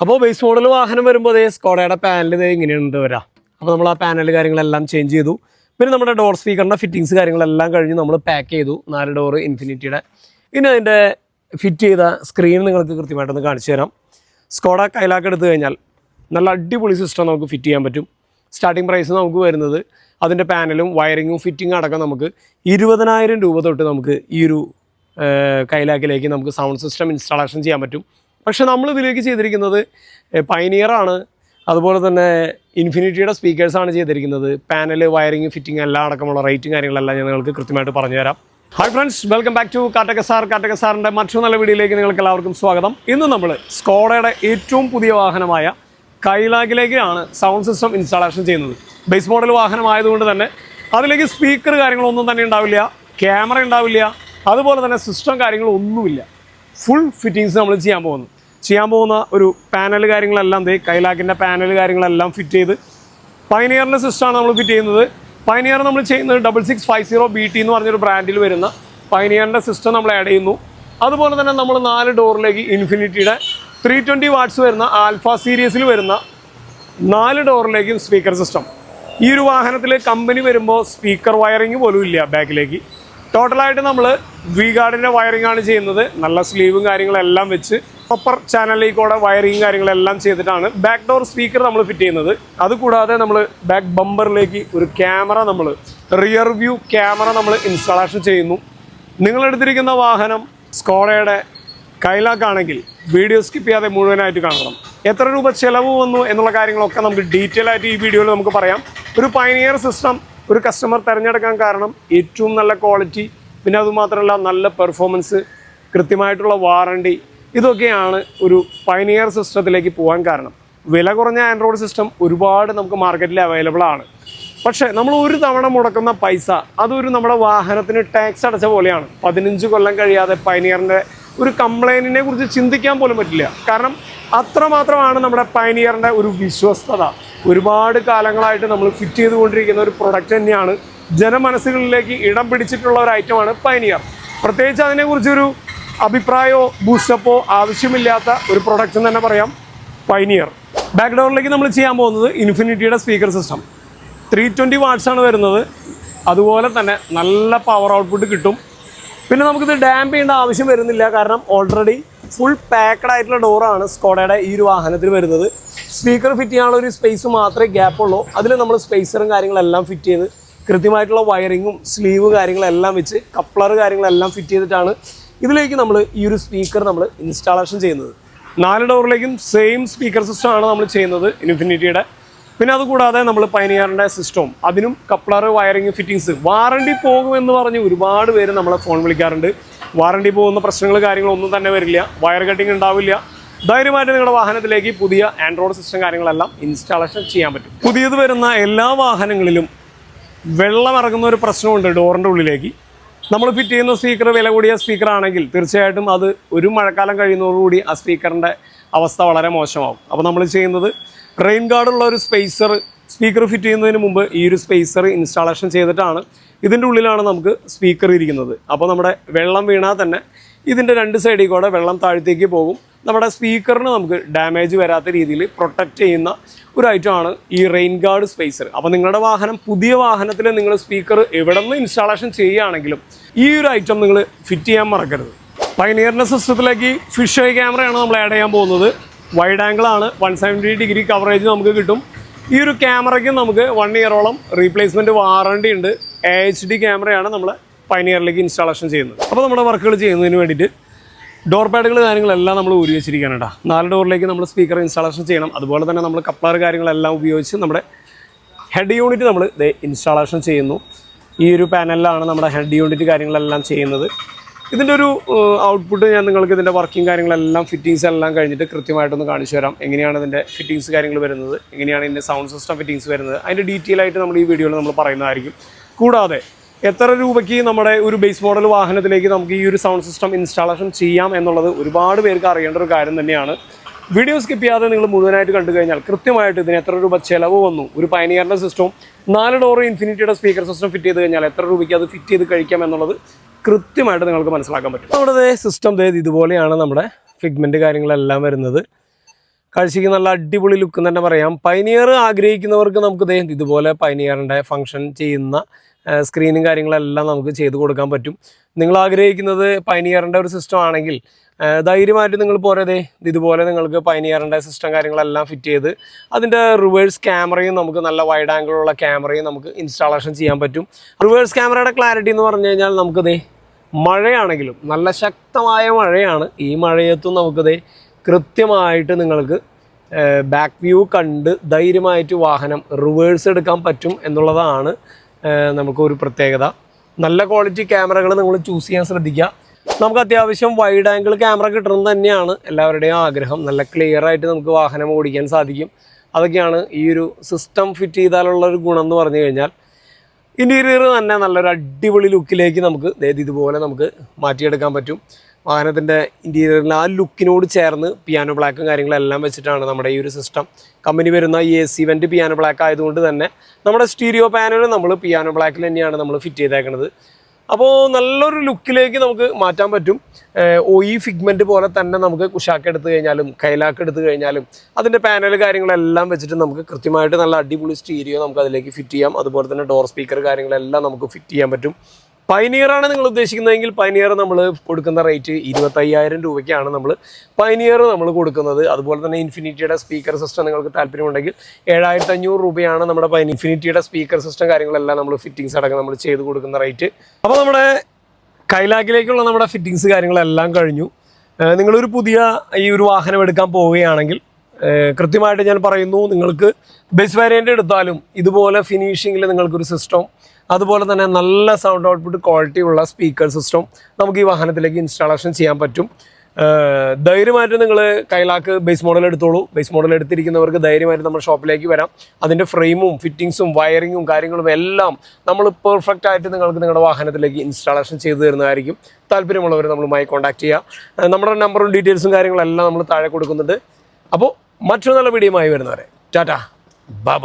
അപ്പോൾ base model വാഹനം വരുമ്പോൾ അതേ സ്കോഡയുടെ പാനൽ ഇതേ ഇങ്ങനെയുണ്ട് വരാം. അപ്പോൾ നമ്മൾ ആ പാനൽ കാര്യങ്ങളെല്ലാം ചേഞ്ച് ചെയ്തു. പിന്നെ നമ്മുടെ ഡോർ സ്പീക്കറിന്റെ ഫിറ്റിങ്സ് കാര്യങ്ങളെല്ലാം കഴിഞ്ഞ് നമ്മൾ പാക്ക് ചെയ്തു. നാല് ഡോർ ഇൻഫിനിറ്റിയുടെ ഇനി അതിന്റെ ഫിറ്റ് ചെയ്ത സ്ക്രീൻ നിങ്ങൾക്ക് കൃത്യമായിട്ടൊന്ന് കാണിച്ചു തരാം. സ്കോഡ കൈലാക്ക് എടുത്തു കഴിഞ്ഞാൽ നല്ല അടിപൊളി സിസ്റ്റം നമുക്ക് ഫിറ്റ് ചെയ്യാൻ പറ്റും. സ്റ്റാർട്ടിംഗ് പ്രൈസ് നമുക്ക് വരുന്നത് അതിന്റെ പാനലും വയറിങ്ങും ഫിറ്റിംഗ് അടക്കം നമുക്ക് ഇരുപതിനായിരം രൂപ തൊട്ട് നമുക്ക് ഈ ഒരു കൈലാക്കിലേക്ക് നമുക്ക് സൗണ്ട് സിസ്റ്റം ഇൻസ്റ്റാളേഷൻ ചെയ്യാൻ പറ്റും. പക്ഷെ നമ്മൾ ഇതിലേക്ക് ചെയ്തിരിക്കുന്നത് പൈനിയറാണ് അതുപോലെ തന്നെ ഇൻഫിനിറ്റിയുടെ സ്പീക്കേഴ്സാണ് ചെയ്തിരിക്കുന്നത്. പാനൽ വയറിങ് ഫിറ്റിംഗ് എല്ലാം അടക്കമുള്ള റേറ്റും കാര്യങ്ങളെല്ലാം ഞാൻ നിങ്ങൾക്ക് കൃത്യമായിട്ട് പറഞ്ഞുതരാം. Hi friends welcome back to Kattaka sir Kattaka സാറിന്റെ മറ്റൊരു നല്ല വീഡിയോയിലേക്ക് നിങ്ങൾക്ക് എല്ലാവർക്കും സ്വാഗതം. ഇന്ന് നമ്മൾ സ്കോഡയുടെ ഏറ്റവും പുതിയ വാഹനമായ കൈലാഗിലേക്കാണ് സൗണ്ട് സിസ്റ്റം ഇൻസ്റ്റാളേഷൻ ചെയ്യുന്നത്. ബേസ് മോഡൽ വാഹനമായതുകൊണ്ട് തന്നെ അതിലേക്ക് സ്പീക്കർ കാര്യങ്ങളൊന്നും തന്നെ ഉണ്ടാവില്ല ക്യാമറ ഉണ്ടാവില്ല അതുപോലെ തന്നെ സിസ്റ്റം കാര്യങ്ങളൊന്നുമില്ല. ഫുൾ ഫിറ്റിങ്സ് നമ്മൾ ചെയ്യാൻ പോകുന്നു. ചെയ്യാൻ പോകുന്ന ഒരു പാനൽ കാര്യങ്ങളെല്ലാം ദേ കൈലാക്കിന്റെ പാനൽ കാര്യങ്ങളെല്ലാം ഫിറ്റ് ചെയ്ത് പൈനിയറിന്റെ സിസ്റ്റമാണ് നമ്മൾ ഫിറ്റ് ചെയ്യുന്നത്. പൈനിയർ നമ്മൾ ചെയ്യുന്നത് double six five zero B T എന്ന് പറഞ്ഞൊരു ബ്രാൻഡിൽ വരുന്ന പൈനിയറിന്റെ സിസ്റ്റം നമ്മൾ ആഡ് ചെയ്യുന്നു. അതുപോലെ തന്നെ നമ്മൾ നാല് ഡോറിലേക്ക് ഇൻഫിനിറ്റിയുടെ ത്രീ ട്വന്റി വാട്ട്സ് വരുന്ന ആൽഫ സീരീസിൽ വരുന്ന നാല് ഡോറിലേക്കും സ്പീക്കർ സിസ്റ്റം ഈ ഒരു വാഹനത്തിൽ കമ്പനി വരുമ്പോൾ സ്പീക്കർ വയറിങ് പോലും ഇല്ല ബാക്കിലേക്ക്. ടോട്ടലായിട്ട് നമ്മൾ വി ഗാർഡിന്റെ വയറിംഗ് ആണ് ചെയ്യുന്നത്. നല്ല സ്ലീവും കാര്യങ്ങളെല്ലാം വെച്ച് പ്രോപ്പർ ചാനലിലേക്കൂടെ വയറിങ് കാര്യങ്ങളെല്ലാം ചെയ്തിട്ടാണ് ബാക്ക് ഡോർ സ്പീക്കർ നമ്മൾ ഫിറ്റ് ചെയ്യുന്നത്. അതുകൂടാതെ നമ്മൾ ബാക്ക് ബമ്പറിലേക്ക് ഒരു ക്യാമറ നമ്മൾ റിയർ വ്യൂ ക്യാമറ നമ്മൾ ഇൻസ്റ്റാളേഷൻ ചെയ്യുന്നു. നിങ്ങളെടുത്തിരിക്കുന്ന വാഹനം സ്കോളയുടെ കൈലാക്കാണെങ്കിൽ വീഡിയോ സ്കിപ്പ് ചെയ്യാതെ മുഴുവനായിട്ട് കാണണം. എത്ര രൂപ ചിലവ് വന്നു എന്നുള്ള കാര്യങ്ങളൊക്കെ നമുക്ക് ഡീറ്റെയിൽ ആയിട്ട് ഈ വീഡിയോയിൽ നമുക്ക് പറയാം. ഒരു പൈനിയർ സിസ്റ്റം ഒരു കസ്റ്റമർ തിരഞ്ഞെടുക്കാൻ കാരണം ഏറ്റവും നല്ല ക്വാളിറ്റി പിന്നെ അതുമാത്രമല്ല നല്ല പെർഫോമൻസ് കൃത്യമായിട്ടുള്ള വാറണ്ടി ഇതൊക്കെയാണ് ഒരു പൈനിയർ സിസ്റ്റത്തിലേക്ക് പോകാൻ കാരണം. വില കുറഞ്ഞ ആൻഡ്രോയിഡ് സിസ്റ്റം ഒരുപാട് നമുക്ക് മാർക്കറ്റിൽ അവൈലബിൾ ആണ്. പക്ഷേ നമ്മൾ ഒരു തവണ മുടക്കുന്ന പൈസ അതൊരു നമ്മുടെ വാഹനത്തിന് ടാക്സ് അടച്ച പോലെയാണ്. പതിനഞ്ച് കൊല്ലം കഴിയാതെ പൈനിയറിന്റെ ഒരു കംപ്ലൈന്റിനെ കുറിച്ച് ചിന്തിക്കാൻ പോലും പറ്റില്ല. കാരണം അത്രമാത്രമാണ് നമ്മുടെ പൈനിയറിന്റെ ഒരു വിശ്വസ്തത. ഒരുപാട് കാലങ്ങളായിട്ട് നമ്മൾ ഫിറ്റ് ചെയ്തുകൊണ്ടിരിക്കുന്ന ഒരു പ്രൊഡക്റ്റ് തന്നെയാണ് ജനമനസ്സുകളിലേക്ക് ഇടം പിടിച്ചിട്ടുള്ള ഒരു ഐറ്റമാണ് പൈനിയർ പ്രത്യേകിച്ച് അതിനെക്കുറിച്ചൊരു അഭിപ്രായമോ ബൂസ്റ്റപ്പോ ആവശ്യമില്ലാത്ത ഒരു പ്രൊഡക്റ്റ് എന്ന് തന്നെ പറയാം പൈനിയർ ബാക്ക്ഗ്രൗണ്ടിലേക്ക് നമ്മൾ ചെയ്യാൻ പോകുന്നത് ഇൻഫിനിറ്റിയുടെ speaker system three twenty watts ആണ് വരുന്നത്. അതുപോലെ തന്നെ നല്ല പവർ ഔട്ട്പുട്ട് കിട്ടും. പിന്നെ നമുക്കിത് ഡാം ചെയ്യേണ്ട ആവശ്യം വരുന്നില്ല. കാരണം ഓൾറെഡി ഫുൾ പാക്കഡ് ആയിട്ടുള്ള ഡോറാണ് സ്കോഡയുടെ ഈ ഒരു വാഹനത്തിൽ വരുന്നത്. സ്പീക്കർ ഫിറ്റ് ചെയ്യാനുള്ള ഒരു സ്പേസ് മാത്രമേ ഗ്യാപ്പ് ഉള്ളൂ. അതിൽ നമ്മൾ സ്പേസറും കാര്യങ്ങളെല്ലാം ഫിറ്റ് ചെയ്ത് കൃത്യമായിട്ടുള്ള വയറിങ്ങും സ്ലീവ് കാര്യങ്ങളെല്ലാം വെച്ച് കപ്ലർ കാര്യങ്ങളെല്ലാം ഫിറ്റ് ചെയ്തിട്ടാണ് ഇതിലേക്ക് നമ്മൾ ഈ ഒരു സ്പീക്കർ നമ്മൾ ഇൻസ്റ്റാളേഷൻ ചെയ്യുന്നത്. നാല് ഡോറിലേക്കും സെയിം സ്പീക്കർ സിസ്റ്റം ആണ് നമ്മൾ ചെയ്യുന്നത് ഇൻഫിനിറ്റിയുടെ. പിന്നെ അതുകൂടാതെ നമ്മൾ പൈനിയറിന്റെ സിസ്റ്റവും അതിനും കപ്ലർ വയറിങ് ഫിറ്റിങ്സ് വാറണ്ടി പോകുമെന്ന് പറഞ്ഞ് ഒരുപാട് പേര് നമ്മളെ ഫോൺ വിളിക്കാറുണ്ട്. വാറണ്ടി പോകുന്ന പ്രശ്നങ്ങൾ കാര്യങ്ങളൊന്നും തന്നെ വരില്ല. വയർ കട്ടിങ് ഉണ്ടാവില്ല. ധൈര്യമായിട്ട് നിങ്ങളുടെ വാഹനത്തിലേക്ക് പുതിയ ആൻഡ്രോയിഡ് സിസ്റ്റം കാര്യങ്ങളെല്ലാം ഇൻസ്റ്റാളേഷൻ ചെയ്യാൻ പറ്റും. പുതിയത് വരുന്ന എല്ലാ വാഹനങ്ങളിലും വെള്ളമിറങ്ങുന്ന ഒരു പ്രശ്നമുണ്ട് ഡോറിന്റെ ഉള്ളിലേക്ക്. നമ്മൾ ഫിറ്റ് ചെയ്യുന്ന സ്പീക്കർ വില കൂടിയ സ്പീക്കർ ആണെങ്കിൽ തീർച്ചയായിട്ടും അത് ഒരു മഴക്കാലം കഴിയുന്നതോടുകൂടി ആ സ്പീക്കറിന്റെ അവസ്ഥ വളരെ മോശമാകും അപ്പോൾ നമ്മൾ ചെയ്യുന്നത് റെയിൻ ഗാർഡുള്ള ഒരു സ്പേസർ സ്പീക്കർ ഫിറ്റ് ചെയ്യുന്നതിന് മുമ്പ് ഈ ഒരു സ്പേസർ ഇൻസ്റ്റാളേഷൻ ചെയ്തിട്ടാണ് ഇതിന്റെ ഉള്ളിലാണ് നമുക്ക് സ്പീക്കർ ഇരിക്കുന്നത്. അപ്പോൾ നമ്മുടെ വെള്ളം വീണാൽ തന്നെ ഇതിന്റെ രണ്ട് സൈഡിൽ കൂടെ വെള്ളം താഴത്തേക്ക് പോകും. നമ്മുടെ സ്പീക്കറിന് നമുക്ക് ഡാമേജ് വരാത്ത രീതിയിൽ പ്രൊട്ടക്റ്റ് ചെയ്യുന്ന ഒരു ഐറ്റമാണ് ഈ റെയിൻ ഗാർഡ് സ്പേസർ അപ്പോൾ നിങ്ങളുടെ വാഹനം പുതിയ വാഹനത്തിൽ നിങ്ങൾ സ്പീക്കർ എവിടെ നിന്ന് ഇൻസ്റ്റാളേഷൻ ചെയ്യുകയാണെങ്കിലും ഈ ഒരു ഐറ്റം നിങ്ങൾ ഫിറ്റ് ചെയ്യാൻ മറക്കരുത്. പൈനിയറിന്റെ സിസ്റ്റത്തിലേക്ക് ഫിഷ് ഐ ക്യാമറയാണ് നമ്മൾ ആഡ് ചെയ്യാൻ പോകുന്നത്. വൈഡ് ആംഗിൾ ആണ്. വൺ സെവന്റി ഡിഗ്രി കവറേജ് നമുക്ക് കിട്ടും. ഈ ഒരു ക്യാമറയ്ക്ക് നമുക്ക് വൺ ഇയറോളം റീപ്ലേസ്മെന്റ് വാറണ്ടി ഉണ്ട്. എ എച്ച് ഡി ക്യാമറയാണ് നമ്മൾ പൈനിയറിലേക്ക് ഇൻസ്റ്റാളേഷൻ ചെയ്യുന്നത്. അപ്പോൾ നമ്മുടെ വർക്കുകൾ ചെയ്യുന്നതിന് വേണ്ടിയിട്ട് ഡോർ പാഡുകൾ കാര്യങ്ങളെല്ലാം നമ്മൾ ഊരി വെച്ചിരിക്കുകയാണ് കേട്ടോ നാല് ഡോറിലേക്ക് നമ്മൾ സ്പീക്കർ ഇൻസ്റ്റാളേഷൻ ചെയ്യണം. അതുപോലെ തന്നെ നമ്മൾ കപ്ലർ കാര്യങ്ങളെല്ലാം ഉപയോഗിച്ച് നമ്മുടെ ഹെഡ് യൂണിറ്റ് നമ്മൾ ഇൻസ്റ്റാളേഷൻ ചെയ്യുന്നു. ഈ ഒരു പാനലിലാണ് നമ്മുടെ ഹെഡ് യൂണിറ്റ് കാര്യങ്ങളെല്ലാം ചെയ്യുന്നത്. ഇതിന്റെ ഒരു ഔട്ട്പുട്ട് ഞാൻ നിങ്ങൾക്ക് ഇതിന്റെ വർക്കിംഗ് കാര്യങ്ങളെല്ലാം ഫിറ്റിങ്സ് എല്ലാം കഴിഞ്ഞിട്ട് കൃത്യമായിട്ടൊന്ന് കാണിച്ചു തരാം. എങ്ങനെയാണ് ഇതിന്റെ ഫിറ്റിങ്സ് കാര്യങ്ങൾ വരുന്നത്? എങ്ങനെയാണ് ഇതിന്റെ സൗണ്ട് സിസ്റ്റം ഫിറ്റിങ്സ് വരുന്നത്? അതിന്റെ ഡീറ്റെയിൽ ആയിട്ട് നമ്മൾ ഈ വീഡിയോയിൽ നമ്മൾ പറയുന്നതായിരിക്കും. കൂടാതെ എത്ര രൂപയ്ക്ക് നമ്മുടെ ഒരു ബേസ് മോഡൽ വാഹനത്തിലേക്ക് നമുക്ക് ഈ ഒരു സൗണ്ട് സിസ്റ്റം ഇൻസ്റ്റാളേഷൻ ചെയ്യാം എന്നുള്ളത് ഒരുപാട് പേർക്ക് അറിയേണ്ട ഒരു കാര്യം തന്നെയാണ്. വീഡിയോ സ്കിപ്പ് ചെയ്യാതെ നിങ്ങൾ മുഴുവനായിട്ട് കണ്ടു കഴിഞ്ഞാൽ കൃത്യമായിട്ട് ഇതിന് എത്ര രൂപ ചിലവ് വന്നു? ഒരു പയനിയറിന്റെ സിസ്റ്റവും നാല് ഡോർ ഇൻഫിനിറ്റിയുടെ സ്പീക്കർ സിസ്റ്റം ഫിറ്റ് ചെയ്ത് കഴിഞ്ഞാൽ എത്ര രൂപയ്ക്ക് അത് ഫിറ്റ് ചെയ്ത് കഴിക്കാം എന്നുള്ളത് കൃത്യമായിട്ട് നിങ്ങൾക്ക് മനസ്സിലാക്കാൻ പറ്റും. നമ്മുടെ സിസ്റ്റം ഇതുപോലെയാണ് നമ്മുടെ ഫിഗ്മെന്റ് കാര്യങ്ങളെല്ലാം വരുന്നത്. കാഴ്ചയ്ക്ക് നല്ല അടിപൊളി ലുക്ക് തന്നെ പറയാം. പൈനിയർ ആഗ്രഹിക്കുന്നവർക്ക് നമുക്ക് ഇതുപോലെ പൈനിയറിന്റെ ഫംഗ്ഷൻ ചെയ്യുന്ന സ്ക്രീനും കാര്യങ്ങളെല്ലാം നമുക്ക് ചെയ്ത് കൊടുക്കാൻ പറ്റും. നിങ്ങൾ ആഗ്രഹിക്കുന്നത് പൈനിയറിന്റെ ഒരു സിസ്റ്റം ആണെങ്കിൽ ധൈര്യമായിട്ട് നിങ്ങൾ പോരതേ ഇതുപോലെ നിങ്ങൾക്ക് പൈനിയറിന്റെ സിസ്റ്റം കാര്യങ്ങളെല്ലാം ഫിറ്റ് ചെയ്ത് അതിന്റെ റിവേഴ്സ് ക്യാമറയും നമുക്ക് നല്ല വൈഡ് ആംഗിളുള്ള ക്യാമറയും നമുക്ക് ഇൻസ്റ്റാളേഷൻ ചെയ്യാൻ പറ്റും. റിവേഴ്സ് ക്യാമറയുടെ ക്ലാരിറ്റി എന്ന് പറഞ്ഞു കഴിഞ്ഞാൽ നമുക്കിതേ മഴയാണെങ്കിലും നല്ല ശക്തമായ മഴയാണ്. ഈ മഴയത്തും നമുക്കിതേ കൃത്യമായിട്ട് നിങ്ങൾക്ക് ബാക്ക് വ്യൂ കണ്ട് ധൈര്യമായിട്ട് വാഹനം റിവേഴ്സ് എടുക്കാൻ പറ്റും എന്നുള്ളതാണ് നമുക്കൊരു പ്രത്യേകത. നല്ല ക്വാളിറ്റി ക്യാമറകൾ നിങ്ങൾ ചൂസ് ചെയ്യാൻ ശ്രദ്ധിക്കുക. നമുക്ക് അത്യാവശ്യം വൈഡ് ആംഗിൾ ക്യാമറ കിട്ടണം തന്നെയാണ്. എല്ലാവരുടെയും ആഗ്രഹം. നല്ല ക്ലിയർ ആയിട്ട് നമുക്ക് വാഹനം ഓടിക്കാൻ സാധിക്കും. അതൊക്കെയാണ് ഈ ഒരു സിസ്റ്റം ഫിറ്റ് ചെയ്താലുള്ള ഒരു ഗുണം എന്ന് പറഞ്ഞു കഴിഞ്ഞാൽ. ഇന്റീരിയർ തന്നെ നല്ലൊരു അടിപൊളി ലുക്കിലേക്ക് നമുക്ക് ഇതുപോലെ നമുക്ക് മാറ്റിയെടുക്കാൻ പറ്റും. വാഹനത്തിന്റെ ഇന്റീരിയറിൽ ആ ലുക്കിനോട് ചേർന്ന് പിയാനോ ബ്ലാക്കും കാര്യങ്ങളെല്ലാം വെച്ചിട്ടാണ് നമ്മുടെ ഈ ഒരു സിസ്റ്റം കമ്പനി വരുന്ന ഈ A C vent piano black ആയതുകൊണ്ട് തന്നെ നമ്മുടെ സ്റ്റീരിയോ പാനൽ നമ്മൾ പിയാനോ ബ്ലാക്കിൽ തന്നെയാണ് നമ്മൾ ഫിറ്റ് ചെയ്തേക്കുന്നത് അപ്പോൾ നല്ലൊരു ലുക്കിലേക്ക് നമുക്ക് മാറ്റാൻ പറ്റും. ഒ ഫിഗ്മെന്റ് ഫിഗ്മെന്റ് പോലെ തന്നെ നമുക്ക് കുഷാക്ക് എടുത്തു കഴിഞ്ഞാലും കൈലാക്ക് എടുത്തു കഴിഞ്ഞാലും അതിന്റെ പാനൽ കാര്യങ്ങളെല്ലാം വെച്ചിട്ട് നമുക്ക് കൃത്യമായിട്ട് നല്ല അടിപൊളി സ്റ്റീരിയോ നമുക്ക് അതിലേക്ക് ഫിറ്റ് ചെയ്യാം. അതുപോലെ തന്നെ ഡോർ സ്പീക്കർ കാര്യങ്ങളെല്ലാം നമുക്ക് ഫിറ്റ് ചെയ്യാൻ പറ്റും. പൈനിയറാണ് നിങ്ങൾ ഉദ്ദേശിക്കുന്നതെങ്കിൽ പൈനിയർ നമ്മൾ കൊടുക്കുന്ന റേറ്റ് ഇരുപത്തയ്യായിരം രൂപയ്ക്കാണ് നമ്മൾ പൈനിയർ നമ്മൾ കൊടുക്കുന്നത്. അതുപോലെ തന്നെ ഇൻഫിനിറ്റിയുടെ സ്പീക്കർ സിസ്റ്റം നിങ്ങൾക്ക് താല്പര്യമുണ്ടെങ്കിൽ ഏഴായിരത്തി അഞ്ഞൂറ് രൂപയാണ് നമ്മുടെ പൈ ഇൻഫിനിറ്റിയുടെ സ്പീക്കർ സിസ്റ്റം കാര്യങ്ങളെല്ലാം നമ്മൾ ഫിറ്റിംഗ്സ് അടക്കം നമ്മൾ ചെയ്ത് കൊടുക്കുന്ന റേറ്റ്. അപ്പോൾ നമ്മുടെ കൈലാക്കിലേക്കുള്ള നമ്മുടെ ഫിറ്റിംഗ്സ് കാര്യങ്ങളെല്ലാം കഴിഞ്ഞു. നിങ്ങളൊരു പുതിയ ഈ ഒരു വാഹനം എടുക്കാൻ പോവുകയാണെങ്കിൽ കൃത്യമായിട്ട് ഞാൻ പറയുന്നു നിങ്ങൾക്ക് ബേസ് വേരിയന്റ് എടുത്താലും ഇതുപോലെ ഫിനിഷിങ്ങിൽ നിങ്ങൾക്കൊരു സിസ്റ്റം അതുപോലെ തന്നെ നല്ല സൗണ്ട് ഔട്ട്പുട്ട് ക്വാളിറ്റി ഉള്ള സ്പീക്കർ സിസ്റ്റം നമുക്ക് ഈ വാഹനത്തിലേക്ക് ഇൻസ്റ്റാളേഷൻ ചെയ്യാൻ പറ്റും. ധൈര്യമായിട്ട് നിങ്ങൾ കൈലാക്ക് ബേസ് മോഡൽ എടുത്തോളൂ. ബേസ് മോഡൽ എടുത്തിരിക്കുന്നവർക്ക് ധൈര്യമായിട്ട് നമ്മുടെ ഷോപ്പിലേക്ക് വരാം. അതിന്റെ ഫ്രെയിമും ഫിറ്റിങ്സും വയറിങ്ങും കാര്യങ്ങളും എല്ലാം നമ്മൾ പെർഫെക്റ്റ് ആയിട്ട് നിങ്ങൾക്ക് നിങ്ങളുടെ വാഹനത്തിലേക്ക് ഇൻസ്റ്റാളേഷൻ ചെയ്തു തരുന്നതായിരിക്കും. താല്പര്യമുള്ളവർ നമ്മളുമായി കോൺടാക്ട് ചെയ്യുക നമ്മുടെ നമ്പറും ഡീറ്റെയിൽസും കാര്യങ്ങളെല്ലാം നമ്മൾ താഴെ കൊടുക്കുന്നുണ്ട്. അപ്പോൾ മറ്റൊരു നല്ല വീഡിയോയുമായി വരുന്നവരെ. ടാറ്റാ. ബൈ